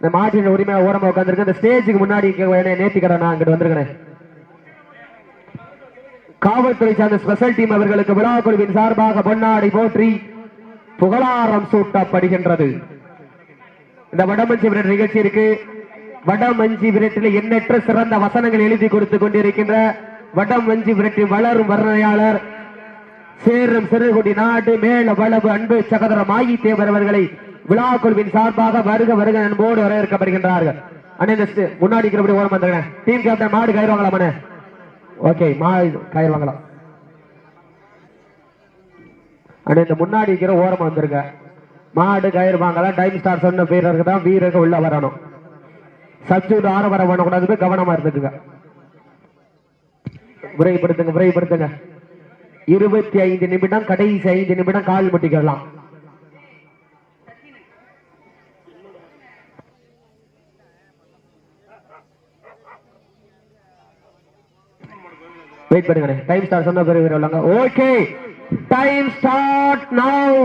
இந்த மாட்டின் உரிமை ஓரமா உட்காந்துருக்கு இந்த ஸ்டேஜுக்கு முன்னாடி நேத்திக்கிறேன் நான் அங்கிட்டு வந்திருக்கிறேன். காவல்துறை சார்ந்த ஸ்பெஷல் டீம் அவர்களுக்கு விழா குழுவின் சார்பாக பொன்னாடி போற்றி புகழாரம் சூட்டப்படுகின்றது. இந்த வடமஞ்சி விரட்டு நிகழ்ச்சி இருக்கு. வடமஞ்சி விரட்டில் எண்ணற்ற சிறந்த வசனங்கள் எழுதி கொடுத்து கொண்டிருக்கின்ற வடமஞ்சி விரட்டி வளரும் வர்ணனையாளர் சேரும் சிறுகுடி நாடு மேல வளவு அன்பு சகோதரம் ஆயி தேவர் அவர்களை விழா குழுவின் சார்பாக வருக வருக அன்போடு வரவேற்கப்படுகின்றார்கள். அண்ணே முன்னாடி இருக்கிறபடி ஓரம் வந்துருங்க டீம் கேப்டன் மாடு கயிறு வாங்கலாம் அண்ணே? ஓகே மாடு கயிறு வாங்கலாம். அண்ணே இந்த முன்னாடி இருக்கிற ஓரம் வந்துருங்க மாடு கயிறு வாங்கலாம். டைம் ஸ்டார் சொன்ன வீரருக்கு தான் வீரர்கள் உள்ள வரணும். சப்ஸ்டியூட் வர பண்ணக்கூடாது கவனமா இருந்துக்குங்க. விரைவுபடுத்துங்க விரைவுபடுத்துங்க. இருபத்தி ஐந்து நிமிடம் கடைசி ஐந்து நிமிடம் கால் முட்டிக்கலாம் வெயிட் பண்ணுங்க டைம் ஸ்டார்ட் சொன்ன பிறகு உள்ளாங்க ஓகே டைம் ஸ்டார்ட் நவ்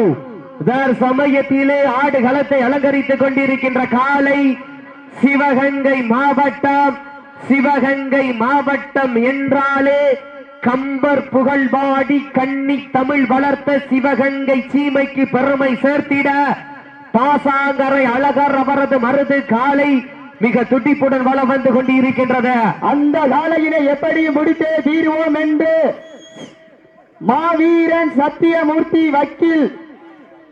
வேர் சமயத்திலே ஆடுகளத்தை அலங்கரித்துக் கொண்டிருக்கின்ற காலை சிவகங்கை மாவட்டம் சிவகங்கை மாவட்டம் என்றாலே கம்பர் புகழ்பாடி கண்ணி தமிழ் வளர்த்த சிவகங்கை சீமைக்கு பெருமை சேர்த்திட பாசாங்கரை அழகர் அவரது மருது காலை மிக துடிப்புடன் வளம் வந்து கொண்டிருக்கின்றது. அந்த காலையினை எப்படி முடித்தே தீர்வோம் என்று மாவீரன் சத்தியமூர்த்தி வக்கீல்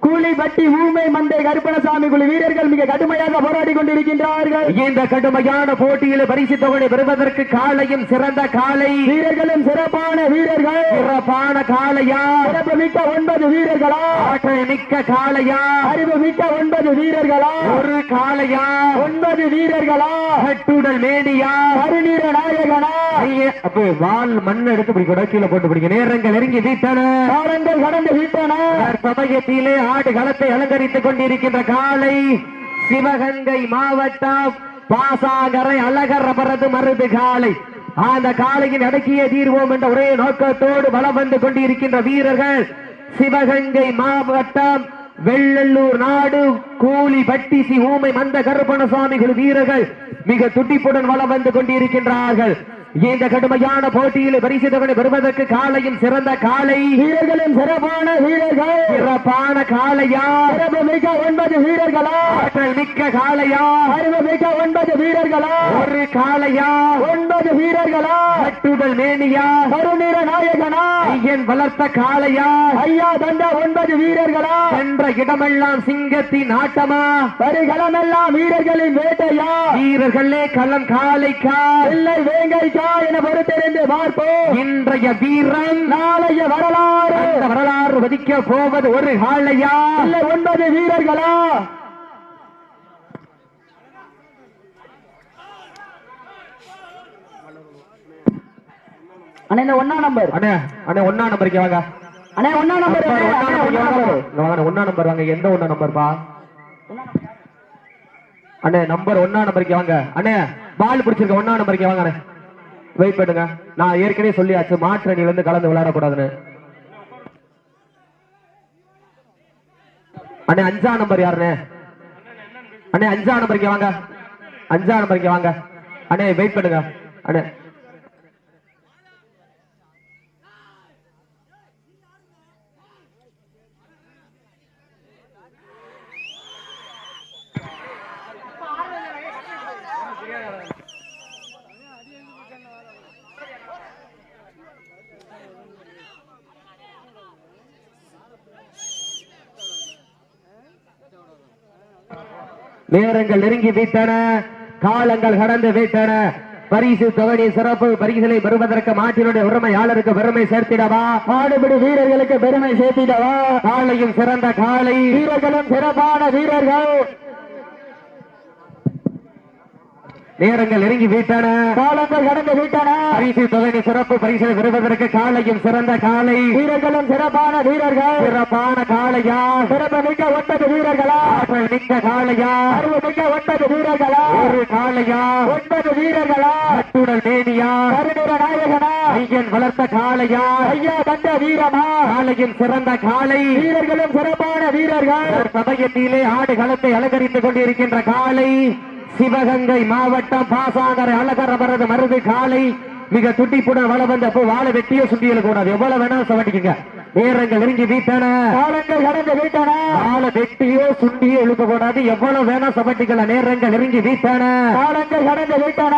கூலிப்பட்டி ஊமை மந்தை கருப்பணசாமி குழு வீரர்கள் மிக கடுமையாக போராடி கொண்டிருக்கின்றார்கள். இந்த கடுமையான போட்டியில் பரிசு தொகை பெறுவதற்கு காலையும் சிறந்த காலை. வீரர்களும் சிறப்பான வீரர்கள். சிறப்பான காளையா சிறப்பு மிக்க ஒன்பது வீரர்களா? ஆற்றல் மிக்க காளையா அறிவு மிக்க ஒன்பது வீரர்களா? ஒரு காளையா ஒன்பது வீரர்களா? கட்டுடல் மேனியா? கருநீர நாயகனா? வால் மண் எடுத்து பிடிக்க கீழே போட்டு பிடிக்க நேரங்கள் நெருங்கி வீட்டன. காலங்கள் கடந்து விட்டன. சமயத்திலே ஆடு களத்தை அலங்கரித்துக் கொண்டிருக்கின்ற காலை சிவகங்கை மாவட்டம் பாசாகரை அழகரபரது மருது காலை. அந்த காலையின் அடக்கிய தீர்வோம் என்ற ஒரே நோக்கத்தோடு வலம் வந்து கொண்டிருக்கின்ற வீரர்கள் சிவகங்கை மாவட்டம் வெள்ளல்லூர் நாடு கூலி பட்டிசி ஊமை மந்த கருப்பணசாமி குழு வீரர்கள் மிக துடிப்புடன் வளம் வந்து கொண்டிருக்கின்றார்கள். இந்த கடுமையான போட்டியில் பரிசு தொகை பெறுவதற்கு காலையும் சிறந்த காலை. வீரர்களும் சிறப்பான வீரர்கள். சிறப்பான காளையா சிறப்பு மிக்க ஒன்பது வீரர்களா? ஆற்றல் மிக்க காளையா அறிவு மிக்க ஒன்பது வீரர்களா? ஒரு காளையா ஒன்பது வீரர்களா? கட்டுடல் மேனியா? கருநீர நாயகனா? ஐயன் வளர்த்த காளையா ஐயா தந்த ஒன்பது வீரர்களா? சென்ற இடமெல்லாம் சிங்கத்தின் ஆட்டமா? வருகளமெல்லாம் வீரர்களின் வேட்டையா? வீரர்களே களம் காளைக்கா இல்லை வேங்கைக்கா? என பொறுத்திருந்து பார்ப்போம். இன்றைய வீரன் நாளைய வரலாறு. வரலாறு வதிக்க போவது ஒரு காளையா? இல்லை ஒன்பது வீரர்களா? அண்ணா இந்த ஒன்னா நம்பர். அண்ணே அண்ணே ஒன்னா நம்பருக்கு வாங்க. அண்ணா ஒன்னா நம்பர் வாங்க. நம்பர். வாங்க, ஒண்ணா நம்பர் வாங்க. எந்த ஒண்ணா நம்பர்ப்பா? அண்ணே நம்பர் ஒண்ணா நம்பருக்கு வாங்க. அண்ணே பால் பிடிச்சிருக்க ஒண்ணா நம்பருக்கு வாங்க அண்ணே. வெயிட் பண்ணுங்க. நான் ஏற்கனவே சொல்லியாச்சு. மாற்று அணியில இருந்து கலந்து விளையாடக்கூடாதுன்னு. அண்ணே அஞ்சா நம்பர் யாருண்ணே? அண்ணே அஞ்சா நம்பருக்கு வாங்க. அஞ்சா நம்பருக்கு வாங்க. அண்ணே வெயிட் பண்ணுங்க. அண்ணே நேரங்கள் நெருங்கி விட்டன காலங்கள் கடந்து விட்டன. பரிசு தொகை சிறப்பு பரிசுகளை பெறுவதற்கு மாட்டினுடைய உரிமையாளருக்கு பெருமை சேர்த்திடவா? ஆடுபிடி வீரர்களுக்கு பெருமை சேர்த்திடவா? காலையும் சிறந்த காலை. வீரர்களும் சிறப்பான வீரர்கள். நேரங்கள் நெருங்கி விட்டன. காலங்கள் கடந்து விட்டன. பரிசு தொகை சிறப்பு பரிசுகளை பெறுவதற்கு காலையும் சிறந்த காலை. வீரர்களும் சிறப்பான வீரர்கள். சிறப்பான காளையா? சிறப்பு மிக்க ஒன்பது வீரர்களா? மிக்க காளையா? அறிவு மிக்க ஒன்பது வீரர்களா? ஒரு காளையா? ஒன்பது வீரர்களா? கட்டுடல் மேனியா? கருநிற நாயகனா? ஐயன் வளர்த்த காளையா? ஐயா தந்த வீரமா? காளையின் சிறந்த காளை. வீரர்களும் சிறப்பான வீரர்கள். ஒரு சமயத்திலே ஆடு களத்தை அலங்கரித்துக் கொண்டிருக்கின்ற காளை. சிவகங்கை மாவட்டம் பாசாங்கரை அழகரபரது மருது காலை மிக துட்டிப்புடன் வள வந்த வாழ வாழை வெட்டியோ கூடாது எவ்வளவு வேணாலும் சவட்டிக்கங்க நேரங்கள் நெருங்கி வீட்டான? காலங்கள் கடந்து விட்டன? வாழை வெட்டியோ சுண்டியோ இழுக்க கூடாது. எவ்வளவு வேணா சவட்டிக்கல நேரங்கள் நெருங்கி வீட்டான? காலங்கள் கடந்து விட்டன?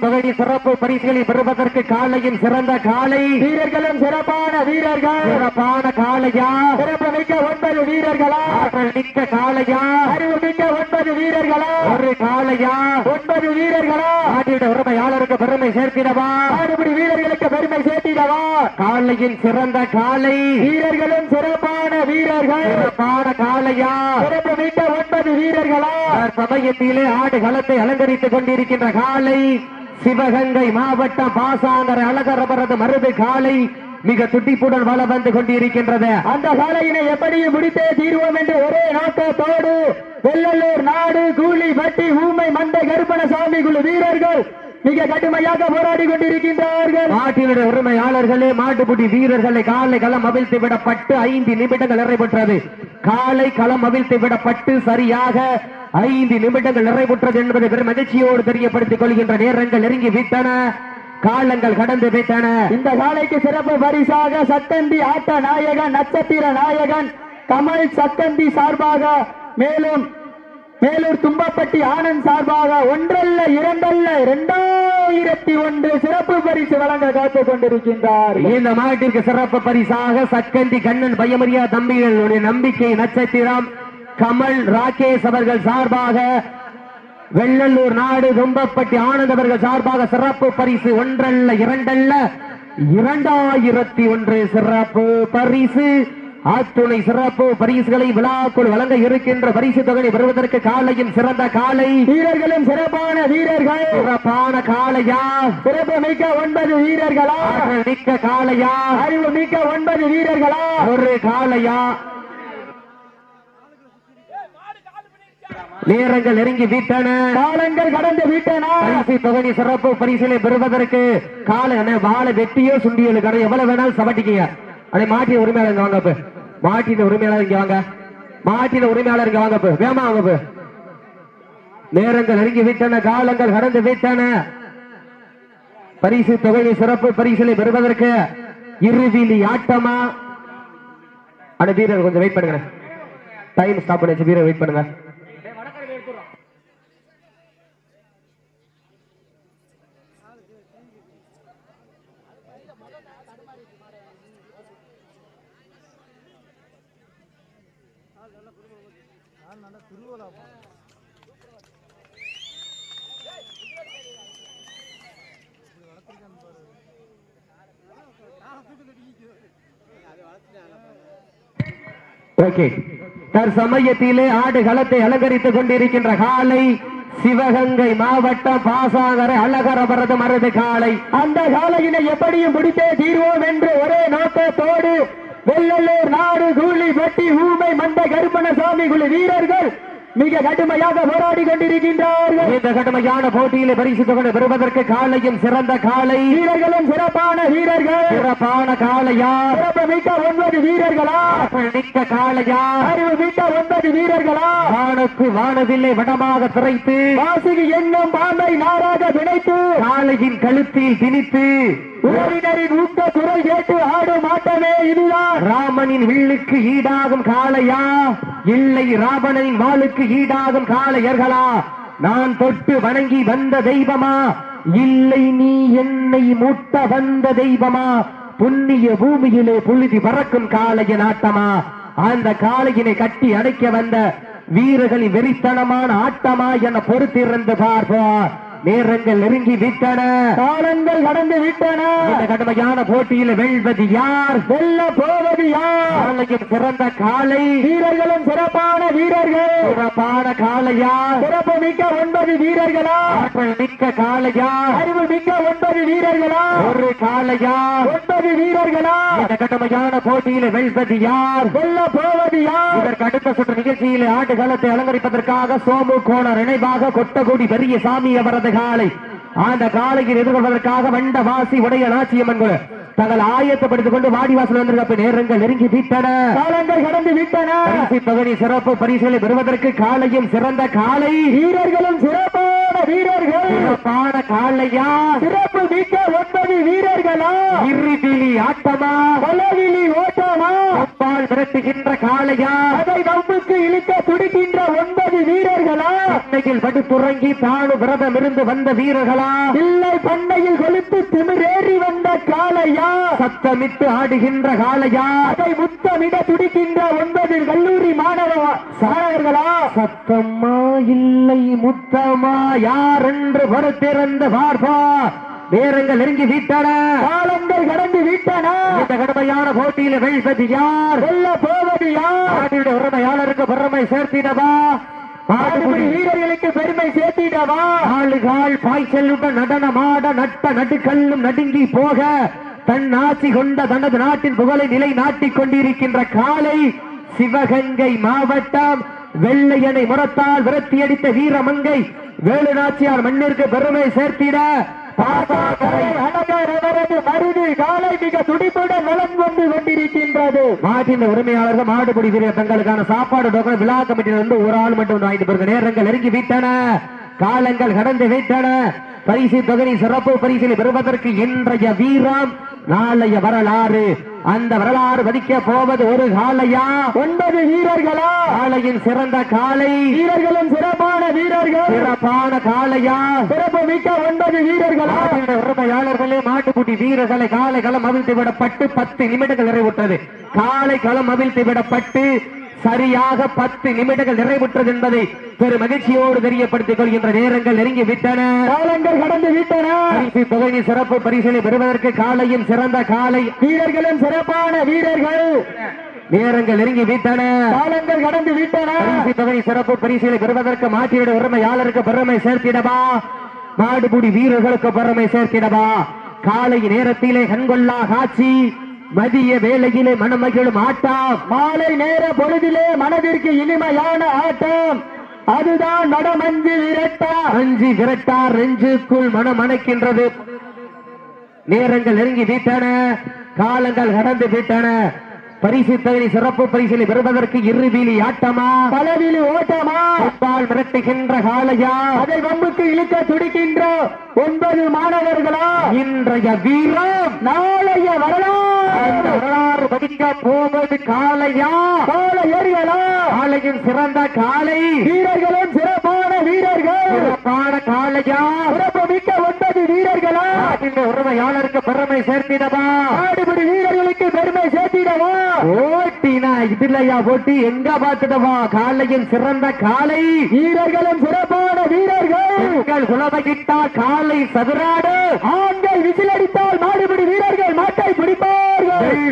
தொகை சிறப்பு பரிசுகளை பெறுவதற்கு காலையின் சிறந்த காலை. வீரர்களும் சிறப்பான வீரர்கள். சிறப்பான காளையா சிறப்பு மிக்க ஒன்பது வீரர்களா? ஆற்றல் மிக்க காளையா அறிவு மிக்க ஒன்பது வீரர்களா? ஒரு காளையா ஒன்பது வீரர்களா? நாட்டிட உரிமையாளருக்கு பெருமை சேர்த்திடவா? ஆடுபடி வீரர்களுக்கு பெருமை சேர்த்திடவா? காளையின் சிறந்த காலை. வீரர்களும் சிறப்பான வீரர்கள். சிறப்பான காளையா. சிறப்பு மிக்க ஒன்பது வீரர்களா. சமயத்திலே ஆடு களத்தை அலங்கரித்துக் கொண்டிருக்கின்ற காலை சிவகங்கை மாவட்டம் பாசாங்கர அழகரபரது மருது காலை மிக துட்டிப்புடன் வள வந்து கொண்டிருக்கின்றது. அந்த காலையினை எப்படியும் முடித்தே தீர்வோம் என்று ஒரே நோக்கத்தோடு வெள்ளலூர் நாடு கூலி பட்டி ஊமை மந்தை கருப்பணசாமி குழு வீரர்கள் மிக கடுமையாக போராடி கொண்டிருக்கின்றார்கள். நாட்டினுடைய உரிமையாளர்களே மாட்டுப்புடி வீரர்களை காலை களம் அவிழ்த்து விடப்பட்டு ஐந்து நிமிடங்கள் நிறைவுற்றது. காலை களம் அவிழ்த்து விடப்பட்டு சரியாக ஐந்து நிமிடங்கள் நிறைவுற்றது என்பதை பெரும் மகிழ்ச்சியோடு தெரியப்படுத்திக் கொள்கின்ற நேரங்கள் நெருங்கி விட்டன. காலங்கள் கடந்து விட்டன. இந்த காலைக்கு சிறப்பு பரிசாக சத்தந்தி ஆட்ட நாயகன் நட்சத்திர நாயகன் கமல் சத்தந்தி சார்பாக மேலும் மேலூர் தும்பப்பட்டி ஆனந்த் சார்பாக ஒன்றல்ல இரண்டல்ல இரண்டாயிரத்தி ஒன்று சிறப்பு பரிசு வழங்க காத்துக் கொண்டிருக்கின்றார். இந்த மாட்டிற்கு சிறப்பு பரிசாக சக்கந்தி கண்ணன் பயமரியா தம்பிகளுடைய நம்பிக்கை நட்சத்திரம் கமல் ராகேஷ் அவர்கள் சார்பாக வெள்ளலூர் நாடு தும்பப்பட்டி ஆனந்த் அவர்கள் சார்பாக சிறப்பு பரிசு ஒன்றல்ல இரண்டல்ல இரண்டாயிரத்தி ஒன்று சிறப்பு பரிசு. ஆத்துணை சிறப்பு பரிசுகளை விழாக்குள் வழங்க இருக்கின்ற பரிசு தொகை பெறுவதற்கு காலையின் சிறந்த காலை. வீரர்களும் சிறப்பான வீரர்கள். சிறப்பான காளையா சிறப்பு மிக்க ஒன்பது வீரர்களா? மிக்க காளையா அறிவு மிக்க ஒன்பது வீரர்களா? ஒரு காளையா நேரங்கள் நெருங்கி விட்டன. காலங்கள் கடந்து விட்டன. பரிசு தொகை சிறப்பு பரிசிலை பெறுவதற்கு காலை வாழை வெட்டியோ சுண்டியலு கடை எவ்வளவு வேணாலும் சவட்டிக்கீங்க. அதை மாட்டின உரிமையாளர் வாங்க மாட்டின உரிமையாளர் இங்க வாங்க. மாட்டின உரிமையாளர் இங்க வாங்க இப்ப வேமா வாங்க நேரங்கள் நெருங்கி விட்டன காலங்கள் கடந்து விட்டன. பரிசு தொகையை சிறப்பு பரிசிலை பெறுவதற்கு இறுதியில் ஆட்டமா? அட வீரர் கொஞ்சம் வெயிட் பண்ணுங்க டைம் ஸ்டாப் பண்ணி வச்சு வீரர் வெயிட் பண்ணுங்க. ஓகே. தற்சமயத்திலே ஆடு களத்தை அலங்கரித்துக் கொண்டிருக்கின்ற காலை சிவகங்கை மாவட்டம் பாசாகர அழகரபரது மருது காலை. அந்த காலையினை எப்படியும் முடித்தே தீர்வோம் என்று ஒரே நோக்கத்தோடு வெள்ளலூர் நாடு கூலி பட்டி ஊமை மந்த கருப்பணசாமி குழு வீரர்கள் மிக கடுமையாக போராடி கொண்டிருக்கின்றார்கள். இந்த கடுமையான போட்டியிலே பரிசு தொகை பெறுவதற்கு காலையும் சிறந்த காலை. வீரர்களும் சிறப்பான வீரர்கள். சிறப்பான காளையா? சிறப்பு மிக்க ஒன்பது வீரர்களா? மிக்க காளையா? அறிவு மிக்க ஒன்பது வீரர்களா? வானுக்கு வானவில்லை வடமாக திரைத்து வாசுகி என்னும் பாம்பை நாராக பிணைத்து. காளையின் கழுத்தில் திணித்து. உறவினரின் ஊக்க குரல் கேட்டு ஆடும் ஆட்டமே இதுதான். ராமனின் வில்லுக்கு ஈடாகும் காளையா? இல்லை ராவணனின் வாளுக்கு ஈடாகும் காளையர்களா? நான் தொட்டு வணங்கி வந்த தெய்வமா? இல்லை நீ என்னை மூட்ட வந்த தெய்வமா? புண்ணிய பூமியிலே புழுதி பறக்கும் காளையின் ஆட்டமா? அந்த காளையினை கட்டி அடைக்க வந்த வீரர்களின் வெறித்தனமான ஆட்டமா என பொறுத்திருந்து பார்ப்போம். நேரங்கள் நெருங்கி விட்டன. காலங்கள் கடந்து விட்டன. இந்த கடுமையான போட்டியில் வெல்வது யார்? வெல்ல போவது யார்? காலையும் சிறந்த காலை. வீரர்களும் சிறப்பான வீரர்கள். சிறப்பான காளையா சிறப்பு மிக்க ஒன்பது வீரர்களா? ஆற்றல் மிக்க காளையா அறிவு மிக்க ஒன்பது வீரர்களா? ஒரு காளையா ஒன்பது வீரர்களா? இந்த கடுமையான போட்டியில் வெல்வது யார்? வெல்ல போவது யார்? இதற்கு அடுத்த சுற்று நிகழ்ச்சியில் ஆட்டுகளத்தை அலங்கரிப்பதற்காக சோமு கோணர் நினைவாக கொட்டகுடி பெரிய சாமி காலை அந்த காலையில் எதிர்கொள்வதற்காக வண்ட வாசி உடைய நாச்சியம்மன் குழு தங்கள் ஆயத்தப்படுத்திக் கொண்டு வாடிவாசல் வந்திருக்க நேரங்கள் நெருங்கி விட்டன. காலங்கள் கடந்து விட்டன. பரிசு தொகுதி சிறப்பு பரிசுகளை பெறுவதற்கு காலையும் சிறந்த காலை. வீரர்களும் சிறப்பான வீரர்கள். சிறப்பான காலையா? சிறப்பு மிக்க ஒன்பது வீரர்களா? இறுதிலி ஆட்டமா? பலவிழி ஓட்டமா? அப்பால் விரட்டுகின்ற காளையா அதை வம்புக்கு இழுக்க வீரர்களா அன்னையில் படுத்துறங்கி தானு விரதம் இருந்து வந்த வீரர்களா? இல்லை பண்ணையில் கொளுத்து திமிரேறி வந்த காளையா? சத்தமிட்டு ஆடுகின்ற காளையா? அதை முத்தமிட துடிக்கின்ற ஒன்பது கல்லூரி மாணவ மாணவர்களா? சத்தம்மா இல்லை முத்தமா யார் என்று பொறுத்திருந்த பார்ப்பா? நேரங்கள் நெருங்கி விட்டன. காலங்கள் கடந்து விட்டன. இந்த கடுமையான போட்டியில் வெல்வது யார்? வெல்ல போவது யார்? உரிமையாளருக்கு பெருமை சேர்த்திடவா? ஆடுபடி வீரர்களுக்கு பெருமை சேர்த்திடவா? ஆளுகால் பாய்ச்சலுடன் நடனமாட நட்ட நடுக்கல்லும் நடுங்கி போக தன் ஆட்சி கொண்ட தனது நாட்டின் புகழை நிலை நாட்டிக் கொண்டிருக்கின்ற காலை சிவகங்கை மாவட்டம் வெள்ளையனை முரத்தால் விரட்டியடித்த வீரமங்கை வேலுநாச்சியார் மண்ணிற்கு பெருமை சேர்த்திட மருது காலை மிக துடிப்புடன் நலன் கொண்டு கொண்டிருக்கின்றது. மாட்டின் உரிமையாளர்கள் மாடுபிடி வீரர் தங்களுக்கான சாப்பாடு டோக்கன் விழா கமிட்டியிலிருந்து ஒரு ஆள் மட்டும் வாங்கிட்டு பிறகு நேரங்கள் நெருங்கி விட்டன. காலங்கள் கடந்து வைத்தன பரிசு தொகை சிறப்பு பரிசில் பெறுவதற்கு இன்றைய வீரம் நாளைய வரலாறு. அந்த வரலாறு வதிக்க போவது ஒரு காலையா ஒன்பது வீரர்களா? காலையின் சிறந்த காலை வீரர்களும் சிறப்பான வீரர்கள். சிறப்பான காலையா சிறப்பு மிக்க ஒன்பது வீரர்களா? உரிமையாளர்களே மாட்டுக்குட்டி வீரர்களை காலை களம் அவிழ்த்து விடப்பட்டு பத்து நிமிடங்கள் நிறைவுற்றது. காலை களம் அவிழ்த்து விடப்பட்டு சரியாக பத்து நிமிடங்கள் நிறைவுற்றது என்பதை பெரும் மகிழ்ச்சியோடு தெரியப்படுத்திக் கொள்கின்ற நேரங்கள் நெருங்கி விட்டன. கடந்து விட்டன. சிறப்பு பரிசினை பெறுவதற்கு காலையின் சிறந்த காலை. வீரர்களும் சிறப்பான வீரர்கள். நேரங்கள் நெருங்கி விட்டன. காலங்கள் கடந்து விட்டன. தொகை சிறப்பு பரிசினை பெறுவதற்கு மாற்றிவிட உரிமையாளருக்கு பெருமை சேர்த்திடவா? மாடுபுடி வீரர்களுக்கு பெருமை சேர்த்திடவா? காலை நேரத்திலே கண்கொள்ளா காட்சி. மதிய வேளையிலே மனமகிழும் ஆட்டம். மாலை நேர பொழுதிலே மனதிற்கு இனிமையான ஆட்டம். அதுதான் நடமஞ்சு விரட்டா அஞ்சு விரட்டார் ரெஞ்சுக்குள் மனம் அணைக்கின்றது. நேரங்கள் நெருங்கி விட்டன. காலங்கள் கடந்து விட்டன. பரிசு தகுதி சிறப்பு பரிசிலை பெறுவதற்கு இறுதியில் ஆட்டமா? பலவிழி ஓட்டமா? அப்பால் மிரட்டுகின்ற காலையா அதை வம்புக்கு இழுக்க துடிக்கின்ற ஒன்பது மாணவர்களா? இன்றைய வீரம். நாளைய வரலாறு. வரலாறு படிக்க போவது காளையா? கால ஏறிகளா காளையின் சிறந்த காளை. வீரர்களும் சிறப்பான வீரர்கள். சிறப்பு மிக்க ஒன்பது வீரர்களா. நாட்டின் உரிமையாளருக்கு பெருமை சேர்த்திடவா. ஆடுபடி வீரர்களுக்கு பெருமை சேர்த்திடவா. ஓட்டினா இதுலயா போட்டி? எங்க பார்த்துடவா? காளையின் சிறந்த காளை. வீரர்களும் சிறப்பான வீரர்கள். குலவையிட்டா காளை சதுராடு. ஆண்கள் மாட்டை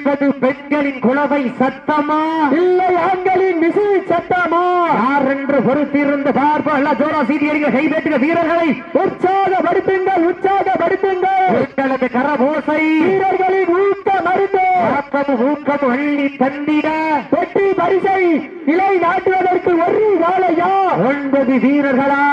வெல்வது பெண்களின் குலவை சத்தமா? இல்லை ஆண்களின் விசி சட்டமா யார் என்று பொறுத்திருந்து பார்ப்போம். ஜோரா சீதியடிகள் கைதட்டுக வீரர்களை. உற்சாகப்படுத்துங்கள் உற்சாகப்படுத்துங்கள். பெண்களது கரபோசை. வீரர்களின் ஊக்க மருந்து. ஆக்கம் ஊக்கம் அள்ளி தந்திட. வெற்றி பரிசை நிலை நாட்டுவதற்கு ஒரு காலையா ஒன்பது வீரர்களா?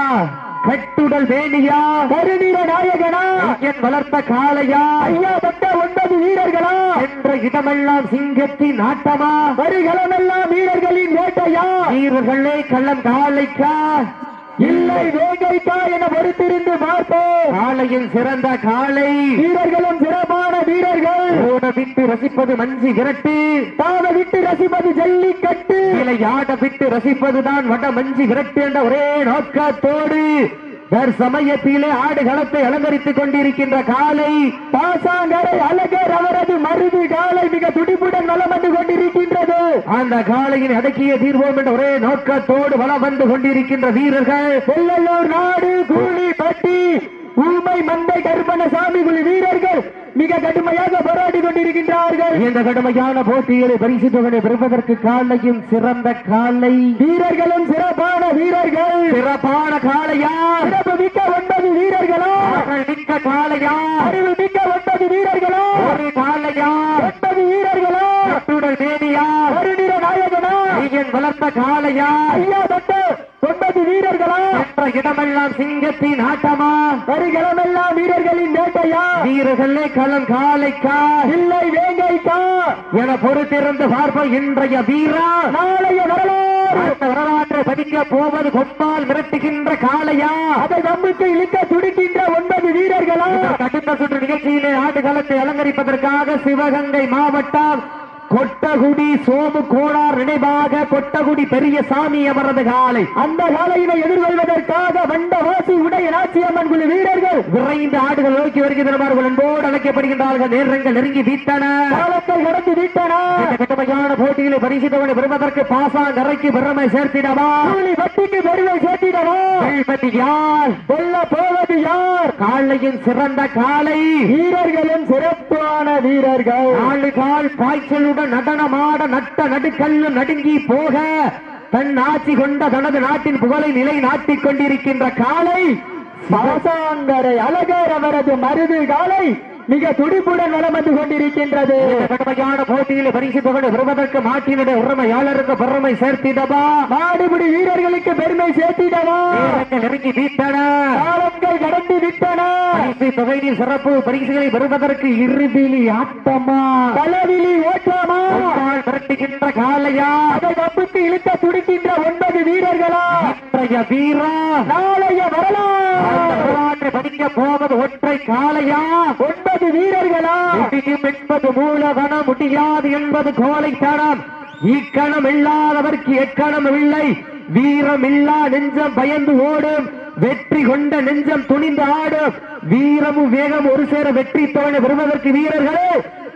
கட்டுடல் வேணியா? கருநீர நாயகனா? ஐயன் வளர்த்த காளையா? ஐயா பட்ட ஒன்பது வீரர்களா? என்ற இடமெல்லாம் சிங்கத்தின் ஆட்டமா வருகளமெல்லாம் வீரர்களின் வேட்டையா? வீரர்களே கள்ளம் காளைக்கா? இல்லை வேங்கைக்கா என பொறுத்திருந்து பார்ப்போம். காளையின் சிறந்த காளை. வீரர்களும் சிறப்பான வீரர்கள். ஓட விட்டு ரசிப்பது மஞ்சி விரட்டு. தாவ விட்டு ரசிப்பது ஜல்லிக்கட்டு. விளையாட விட்டு ரசிப்பதுதான் வட மஞ்சி விரட்டு என்ற ஒரே நோக்கத்தோடு. தற்சமயத்திலே ஆடுகளத்தை அலங்கரித்துக் கொண்டிருக்கின்ற காலை பாசாங்கரை அழகர் அவரது மருது காலை மிக துடிப்புடன் நலம் வந்து கொண்டிருக்கின்றது. அந்த காளையின் அடக்கிய தீர்வோம் என்ற ஒரே நோக்கத்தோடு வலம் வந்து கொண்டிருக்கின்ற வீரர்கள் நாடு கூலி பட்டி ஊமை மந்தை கருப்பணசாமி குழு வீரர்கள் மிக கடுமையாக போராடி கொண்டிருக்கின்றார்கள். இந்த கடுமையான போட்டிகளை பரிசு தொகை பெறுவதற்கு காலையும் சிறந்த காலை. வீரர்களும் சிறப்பான வீரர்கள். சிறப்பான காளையா? சிறப்பு மிக்க ஒன்பது வீரர்களா? மிக்க காளையா? அறிவு மிக்க ஒன்பது வீரர்களா? ஒரு காளையா? ஒன்பது வீரர்களா? கட்டுடல் மேனியா? ஒரு நிற நாயகனா? ஐயன் வளர்த்த காளையா? ஐயா பட்டு ஒன்பது இடமெல்லாம் சிங்கத்தின் ஆட்டமா வருகிறமெல்லாம் வீரர்களின் வேட்டையா? வீரர்களே களம் காலைக்கா இல்லை வேங்கைக்கா. என பொறுத்திருந்து பார்ப்போம் இன்றைய வீரா. நாளைய வரலாறு. வரலாற்றை பதிக்க போவது கொப்பால் மிரட்டுகின்ற காளையா? அதை நம்பிக்கை இழுக்க துடிக்கின்ற ஒன்பது வீரர்களா? இதற்கு சுற்று நிகழ்ச்சியிலே ஆடுகளத்தை அலங்கரிப்பதற்காக சிவகங்கை மாவட்டம் கொட்டகுடி சோமு கோளார் நினைவாக கொட்டகுடி பெரியசாமி அவரது காலை. அந்த காலையினை எதிர்கொள்வதற்காக வண்டவாசி உடைய நாச்சியம்மன் குழு வீரர்கள் விரைந்து ஆடுகள் நோக்கி வருகிறார்கள் என்போடு அழைக்கப்படுகின்றார்கள். நேரங்கள் நெருங்கி வீட்டன. கடந்து விட்டன. இந்த கடுமையான போட்டியிலே பரிசுத்தவனை பெறுவதற்கு பாசாங்கரைக்கு பெருமை சேர்த்திடவா? கூலி வட்டிக்கு பெருமை சேர்த்திடவா? யார்? வெல்ல போவது யார்? காளையின் சிறந்த காளை வீரர்களும் சிறப்பான வீரர்கள். நாலு கால் பாய்ச்சலுடன் நடனமாட நட்ட நடுக்கல்லு நடுங்கி போக தன் ஆட்சி கொண்ட தனது நாட்டின் புகழை நிலை நாட்டிக் கொண்டிருக்கின்ற காலை பாசாங்கரை அழகர் அவரது மருது காலை மிக துடிப்புடன் வலம் வந்து கொண்டிருக்கின்றது. கடுமையான போட்டியில் பரிசு தொகை பெறுவதற்கு மாட்டினுடைய உரிமையாளருக்கு பெருமை சேர்த்திடவா? மாடுபிடி வீரர்களுக்கு பெருமை சேர்த்திடவா? நெருங்கி வீட்டன. காலங்கள் கடந்து விட்டன. பரிசு சிறப்பு பரிசுகளை பெறுவதற்கு இறுதியில் ஆட்டமா? பலவிழி ஓட்டமா? கொண்டால் மிரட்டுகின்ற காளையா? அதை வம்புக்கு இழுக்க துடிக்கின்ற வீரர்களா? இன்றைய வீரா. நாளைய வரலாறு படிக்க போவது ஒற்றை காளையா? ஒன்பது வீரர்களா? முடியும் என்பது மூலதனம் முடியாது என்பது கோழைத்தனம் இக்கணம் இல்லாதவர்க்கு எக்கணம் இல்லை வீரம் இல்லா நெஞ்சம் பயந்து ஓடும். வெற்றி கொண்ட நெஞ்சம் துணிந்து ஆடும். வீரமும் வேகம் ஒரு சேர வெற்றி தோழ பெறுவதற்கு வீரர்களே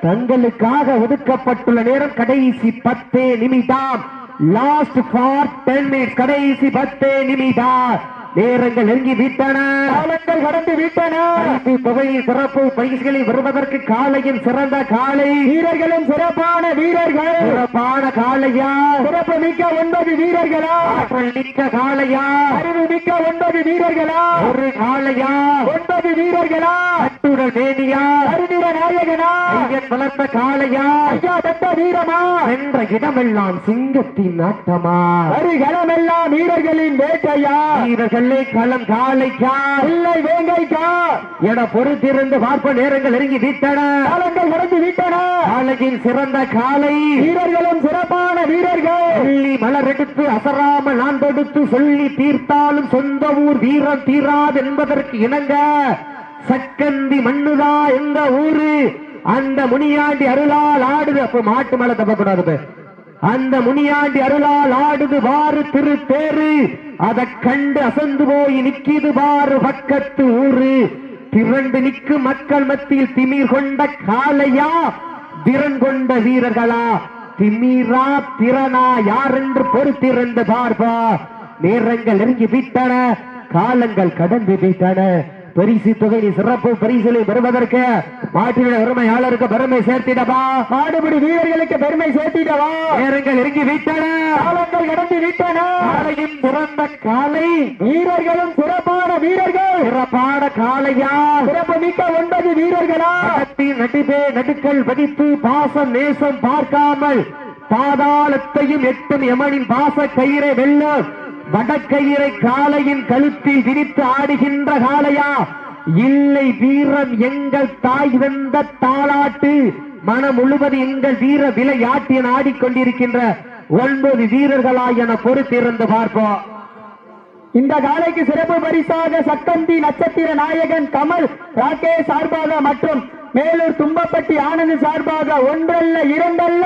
தங்களுக்காக ஒதுக்கப்பட்டுள்ள நேரம் கடைசி பத்தே நிமிடம். லாஸ்ட் ஃபார் டென் மினிட்ஸ் கடைசி பத்தே நிமிடம் நேரங்கள் நெருங்கி விட்டன. காலங்கள் கடந்து விட்டன. தொகையை சிறப்பு பரிசுகளை பெறுவதற்கு காளையின் சிறந்த காளை வீரர்களும் சிறப்பான வீரர்கள். சிறப்பான காளையா சிறப்பு மிக்க ஒன்பது வீரர்களா? மிக்க காளையா அறிவு மிக்க ஒன்பது வீரர்களா? ஒரு காளையா ஒன்பது வீரர்களா? அட்டுடல் மேனியா அருதிர நாயகனா? ஐயன் வளர்த்த காளையா ஐயா தத்த வீரமா? சென்ற இடமெல்லாம் சிங்கத்தின் ஆட்டமா? வருகளமெல்லாம் வீரர்களின் வேட்டையா? வீரர்களே களம் காளைக்கா இல்லை வேங்கைக்கா என பொறுத்திருந்து பார்ப்ப நேரங்கள் நெருங்கி விட்டன. காலங்கள் கடந்து விட்டன. காளையின் சிறந்த காளை வீரர்களும் சிறப்பான வீரர்கள். சொல்லி மலரெடுத்து அசராமல் நான் தொடுத்து சொல்லி தீர்த்தாலும் சொந்த ஊர் வீரம் தீராது என்பதற்கு இணங்க சக்கந்தி மண்ணுதா எங்க ஊரு அந்த முனியாண்டி அருளால் ஆடுது. அப்ப மாட்டு மேல தப்பக்கூடாது. அந்த முனியாண்டி அருளால் ஆடுது பாரு திரு தேரு அதை கண்டு அசந்து போய் நிக்கிது பாரு பக்கத்து ஊரு. திரண்டு நிக்கு மக்கள் மத்தியில் திமிர் கொண்ட காலையா திறன் கொண்ட வீரர்களா? திமிரா திறனா? யார் என்று பொறுத்திருந்து பார்ப்பா. நேரங்கள் நெருங்கி விட்டன காலங்கள் கடந்து விட்டன. பரிசு தொகை சிறப்பு பரிசுகளை பெறுவதற்கு மாட்டினுடைய உரிமையாளருக்கு பெருமை சேர்த்திடவா? மாடுபிடி வீரர்களுக்கு பெருமை சேர்த்திடவா? நேரங்கள் நெருங்கி விட்டன. காலங்கள் கடந்து விட்டன. காலையும் பிறந்த காலை. வீரர்களும் சிறப்பான வீரர்கள். சிறப்பான காளையா சிறப்பு மிக்க ஒன்பது வீரர்களா? நடிப்பே நடுக்கல் பதித்து பாசம் நேசம் பார்க்காமல் பாதாளத்தையும் எட்டும் யமனின் பாச கயிறை வெல்லும். வடக்கயிறை காளையின் கழுத்தில் விரித்து ஆடுகின்ற காளையா? இல்லை வீரம் எங்கள் தாய் வந்த தாளாட்டு. மனம் முழுவது எங்கள் வீர விளையாட்டி என ஆடிக்கொண்டிருக்கின்ற ஒன்பது வீரர்களா என பொறுத்திருந்து பார்ப்போம். இந்த காலைக்கு சிறப்பு பரிசாக சக்கந்தி நட்சத்திர நாயகன் கமல் ராகேஷ் சார்பாக மற்றும் மேலூர் தும்பப்பட்டி ஆனந்த் சார்பாக ஒன்றல்ல இரண்டல்ல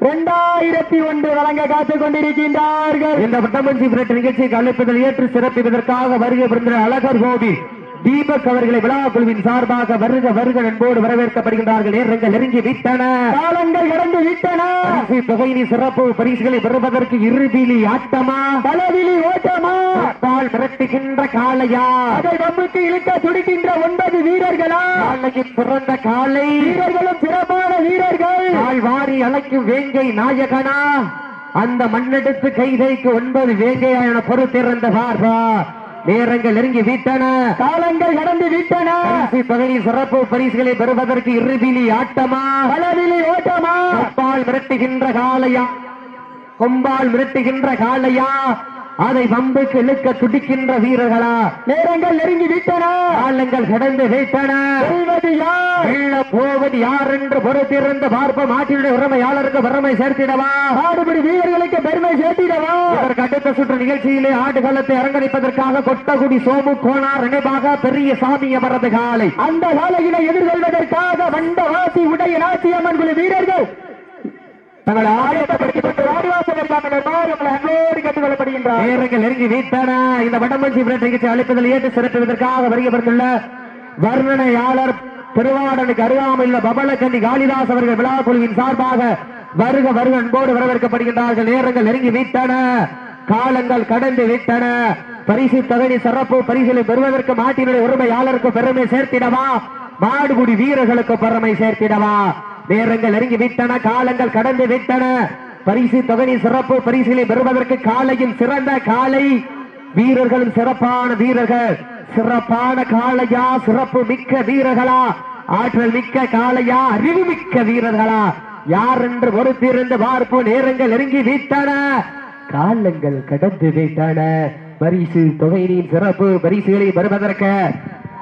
இரண்டாயிரத்தி ஒன்று வழங்க காத்துக் கொண்டிருக்கின்றார்கள். இந்த வட்டமஞ்சி பிரட்டு நிகழ்ச்சிக்கு அழைப்பதில் ஏற்று சிறப்பிப்பதற்காக வருகை புரிந்த அழகர் கோபி. தீபக் அவர்களை விழா குழுவின் சார்பாக வருக வருக என்போடு வரவேற்கப்படுகின்றார்கள். நேரங்கள் நெருங்கி விட்டன. காலங்கள் கடந்து விட்டன. தொகையினி சிறப்பு. பரிசுகளை பெறுவதற்கு இறுதியிலி ஆட்டமா? பலவிழி ஓட்டமா? பால் மிரட்டுகின்ற காளையா? அதை வம்புக்கு இழுக்க துடிக்கின்ற ஒன்பது வீரர்களா? காளையின் பிறந்த காளை. வீரர்களும் சிறப்பான வீரர்கள். வாரி அழைக்கும் வேங்கை நாயகனா? அந்த மண்ணெடுத்து கைதைக்கு ஒன்பது வேங்கையா என பொறுத்திருந்த பார்ப்பா. நேரங்கள் நெருங்கி விட்டன. காலங்கள் கடந்து விட்டன. தொகையின் சிறப்பு பரிசுகளை பெறுவதற்கு இறுதியிலி ஆட்டமா? பலவிழி ஓட்டமா? கொம்பால் மிரட்டுகின்ற காளையா? கொம்பால் மிரட்டுகின்ற காளையா? அதை வம்புக்கு இழுக்க துடிக்கின்ற வீரர்களா? நேரங்கள் நெருங்கி விட்டன. காலங்கள் கடந்து விட்டன. போவது யார் என்று பொறுத்திருந்து பார்ப்போம் ஆற்றினுடைய உரிமையாளருக்கு பெருமை சேர்த்திடவா? ஆடுபடி வீரர்களுக்கு பெருமை சேர்த்திடவா? இதற்கு அடுத்த சுற்று நிகழ்ச்சியிலே ஆடுகளத்தை அரங்கணிப்பதற்காக கொட்டகுடி சோமு கோனார் நினைவாக பெரிய சாமி அவரது காலை. அந்த காலையினை எதிர்கொள்வதற்காக வண்டவாசி உடைய நாச்சியம்மன் குழு வீரர்கள் தங்கள் ஆயத்தப்படுத்திக் கொண்டு வாடிவாசல் அன்போடு நேரங்கள் நெருங்கி வீட்டன இந்த வடமஞ்சி விரட்டு நிகழ்ச்சி அழைப்பதில் ஏற்று சிறப்புவதற்காக வருகப்பட்டுள்ள வர்ணனையாளர் திருவாடனுக்கு அருகாமையுள்ள பபலக்கண்டி காளிதாஸ் அவர்கள் விழா குழுவின் சார்பாக வருக வருக அன்போடு வரவேற்கப்படுகின்றார்கள். நேரங்கள் நெருங்கி வீட்டன காலங்கள் கடந்து விட்டன பரிசு தகுதி சிறப்பு பரிசுகளை பெறுவதற்கு மாட்டினுடைய உரிமையாளருக்கு பெருமை சேர்த்திடவா? மாடுகுடி வீரர்களுக்கு பெருமை சேர்த்திடவா? நேரங்கள் நெருங்கி விட்டன காலங்கள் கடந்து விட்டன. பரிசு தொகை சிறப்பு பரிசுகளை பெறுவதற்கு காலையில் சிறந்த காலை. வீரர்களும் சிறப்பான வீரர்கள். சிறப்பான காளையா சிறப்பு மிக்க வீரர்களா. ஆற்றல் மிக்க காளையா அறிவு மிக்க வீரர்களா. யார் என்று பொறுத்திருந்து பார்ப்போம். நேரங்கள் நெருங்கி விட்டன. காலங்கள் கடந்து விட்டன. பரிசு தொகையின் சிறப்பு பரிசுகளை பெறுவதற்கு.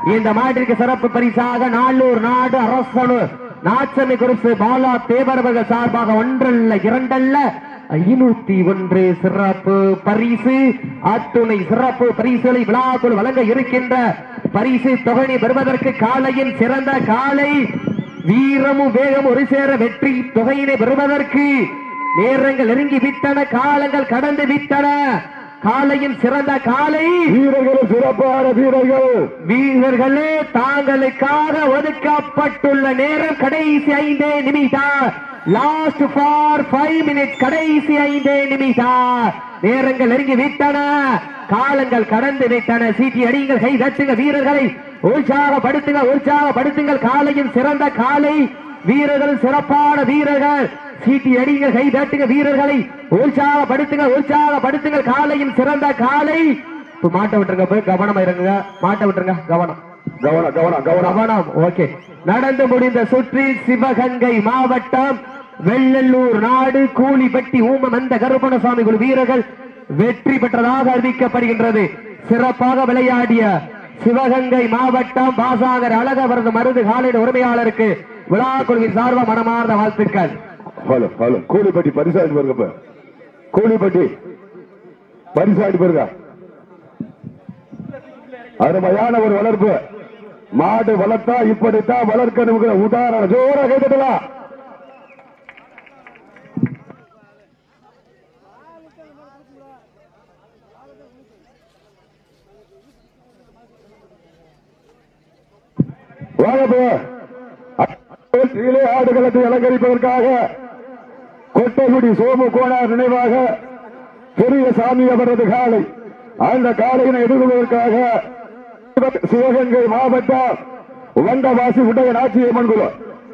இந்த மாட்டிற்கு சிறப்பு பரிசாக நாளூர் நாடு அரசனூர் நாச்சமி குருசு பாலா தேவரவக சார்பாக ஒன்றல்ல இரண்டல்ல. ஐநூத்தி ஒன்று சிறப்பு பரிசு. அத்துணை சிறப்பு பரிசுகளை விழாக்குள் வழங்க இருக்கின்ற பரிசு தொகை பெறுவதற்கு காலையின் சிறந்த காலை வீரமும் வேகமும் ஒரு சேர வெற்றி தொகையினை பெறுவதற்கு நேரங்கள் நெருங்கி விட்டன காலங்கள் கடந்து விட்டன. காலையின் சிறந்த காலை. வீரர்கள் சிறப்பான வீரர்கள். வீரர்களே தாங்களுக்காக ஒதுக்கப்பட்டுள்ள நேரம் கடைசி ஐந்தே நிமிஷம். லாஸ்ட் ஃபார் ஃபைவ் மினிட் கடைசி ஐந்தே நிமிஷம். நேரங்கள் நெருங்கி விட்டன. காலங்கள் கடந்து விட்டன. சீட்டி அடிங்கள் கை தட்டுங்க வீரர்களை உற்சாகப்படுத்துங்க உற்சாகப்படுத்துங்கள். காலையின் சிறந்த காலை. வீரர்கள் சிறப்பான வீரர்கள். சீட்டி அடிங்கள் கை தட்டுங்க வீரர்களை. உற்சாகப்படுத்துங்க உற்சாகப்படுத்துங்கள். காலையின் சிறந்த காலை. இப்ப மாட்ட விட்டுருங்க போய் கவனமா இருங்க. மாட்ட விட்டுருங்க கவனம். கவனம் கவனம் கவனம். கவனம் ஓகே. நடந்து முடிந்த சுற்றில் சிவகங்கை மாவட்டம் வெள்ளல்லூர் நாடு கூலிப்பட்டி ஊமமந்த கருப்பணசாமி குழு வீரர்கள் வெற்றி பெற்றதாக அறிவிக்கப்படுகின்றது. சிறப்பாக விளையாடிய சிவகங்கை மாவட்டம் பாசாகர் அழகவரது மருது காலிட உரிமையாளருக்கு விழா குழுவின் சார்பாக மனமார்ந்த வாழ்த்துக்கள். Hello hello. கோழிப்பட்டி பரிசாடி பாருங்க இப்ப கூலிப்பட்டி பரிசாடி பாருங்க. அருமையான ஒரு வளர்ப்பு. மாடு வளர்த்தா இப்படித்தான் வளர்க்கணுங்கிற உதாரணம். ஜோரா கேட்டுக்கலாம் வாழப்போ ஆடுகளத்தை அலங்கரிப்பதற்காக கொட்டகுடி சோமு கோனார் நினைவாக பெரிய சாமி அவரது காலை. அந்த காலையினை எதிர்கொள்வதற்காக சிவகங்கை மாவட்டம் வண்டவாசி உடைய நாச்சியம்மன் குழு